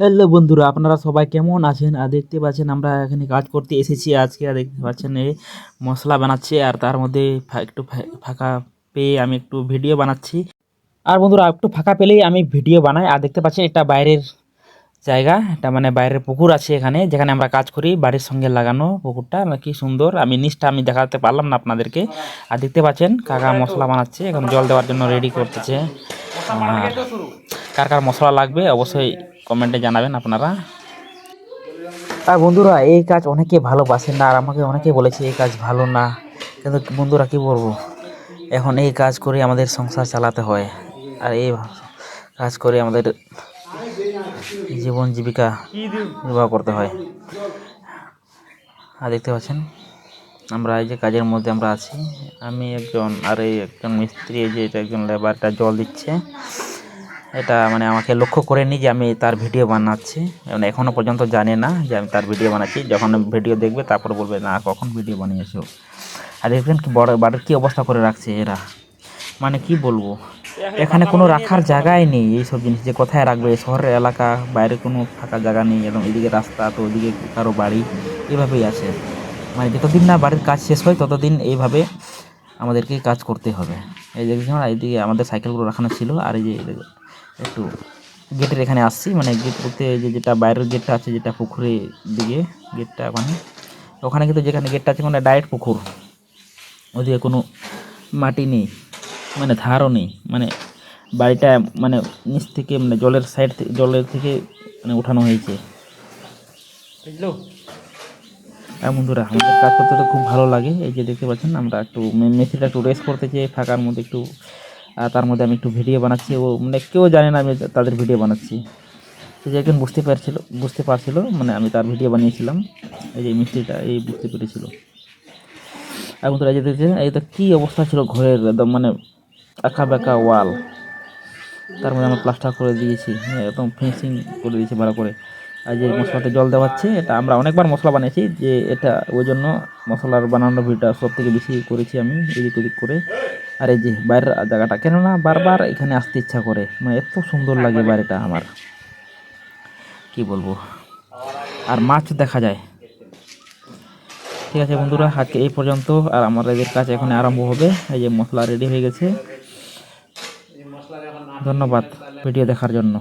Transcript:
Hello বন্ধুরা, আপনারা সবাই কেমন আছেন? আর দেখতে পাচ্ছেন আমরা এখানে কাজ করতে এসেছি আজকে। আর দেখতে পাচ্ছেন এই মশলা বানাচ্ছে, আর তার মধ্যে একটু ফাঁকা পেয়ে আমি একটু ভিডিও বানাচ্ছি। আর বন্ধুরা, একটু ফাঁকা পেলেই আমি ভিডিও বানাই। আর দেখতে পাচ্ছেন এটা বাইরের জায়গা, এটা মানে বাইরের পুকুর আছে এখানে, যেখানে আমরা কাজ করি, বাড়ির সঙ্গে লাগানো পুকুরটা। কি সুন্দর আমি নিচটা আমি দেখাতে পারলাম না আপনাদেরকে। আর দেখতে পাচ্ছেন কাকা মশলা বানাচ্ছে, এখন জল দেওয়ার জন্য রেডি করতেছে। আর কার কার মশলা লাগবে অবশ্যই কমেন্টে জানাবেন আপনারা। আর বন্ধুরা, এই কাজ অনেকে ভালোবাসেন না, আর আমাকে অনেকে বলেছে এই কাজ ভালো না। কিন্তু বন্ধুরা, কি বলব? এখন এই কাজ করে আমাদের সংসার চালাতে হয়। আর এই কাজ করে আমাদের জীবন জীবিকা নির্বাহ করতে হয়। আর দেখতে পাচ্ছেন, আমরা এই যে কাজের মধ্যে আমরা আছি। আমি একজন আর এই একজন মিস্ত্রি, এই যে এটা একজন লেবারটা জল দিচ্ছে। এটা মানে আমাকে লক্ষ্য করে করেনি যে আমি তার ভিডিও বানাচ্ছি। মানে এখনও পর্যন্ত জানে না যে আমি তার ভিডিও বানাচ্ছি। যখন ভিডিও দেখবে তারপর বলবে না কখন ভিডিও বানিয়েছো? আর দেখবেন কি বড় বাড়ির কী অবস্থা করে রাখছে এরা। মানে কি বলব? এখানে কোনো রাখার জায়গাই নেই এইসব জিনিস। যে কোথায় রাখবে? শহরের এলাকা বাইরে কোনো ফাঁকা জায়গা নেই এবং এদিকে রাস্তা তো ওদিকে কারও বাড়ি এভাবেই আছে। মানে যতদিন না বাড়ির কাজ শেষ হয় ততদিন এইভাবে আমাদেরকে কাজ করতে হবে। এই যে দেখছেন, এইদিকে আমাদের সাইকেলগুলো রাখানো ছিল আর এই যে একটু গেটের এখানে আসছি মানে গেট বলতে যে যেটা বাইরের গেটটা আছে যেটা পুকুরের দিকে গেটটা মানে ওখানে কিন্তু যেখানে গেটটা আছে মানে ডাইরেক্ট পুকুর। ওদিকে কোনো মাটি নেই মানে ধারও নেই মানে বাড়িটা মানে নিচ থেকে মানে জলের সাইড থেকে জলের থেকে মানে উঠানো হয়েছে। বুঝলো? আর বন্ধুরা আমাদের কাজ করতে তো খুব ভালো লাগে এই যে দেখতে পাচ্ছেন আমরা একটু মেথিটা একটু রেস্ট করতে চাই ফাঁকার মধ্যে একটু তার মধ্যে আমি একটু ভিডিও বানাচ্ছি। ও মানে কেউ জানে না আমি তাদের ভিডিও বানাচ্ছি। সে যে একজন বুঝতে পারছিল বুঝতে পারছিল মানে আমি তার ভিডিও বানিয়েছিলাম। এই যে মিস্ত্রিটা এই বুঝতে পেরেছিল। আর বন্ধুরা এই যে দেখছেন, এই তো কী অবস্থা ছিল ঘরের, একদম মানে আঁকা বাঁকা ওয়াল তার মধ্যে আমরা প্লাস্টার করে দিয়েছি, একদম ফিনিশিং করে দিয়েছি ভালো করে। যে মশলাতে জল দেওয়া হচ্ছে, এটা আমরা অনেকবার মশলা বানিয়েছি, যে এটা ওই জন্য মশলার বানানোর ভিডিওটা সব থেকে বেশি করেছি আমি, এদিক ওদিক করে। আর এই যে বাইরের জায়গাটা, কেননা বারবার এখানে আসতে ইচ্ছা করে মানে এত সুন্দর লাগে বাড়িটা আমার। কি বলব? আর মাছ দেখা যায়। ঠিক আছে বন্ধুরা, আজকে এই পর্যন্ত, আর আমাদের কাজ এখন আরম্ভ হবে। এই যে মশলা রেডি হয়ে গেছে। ধন্যবাদ ভিডিও দেখার জন্য।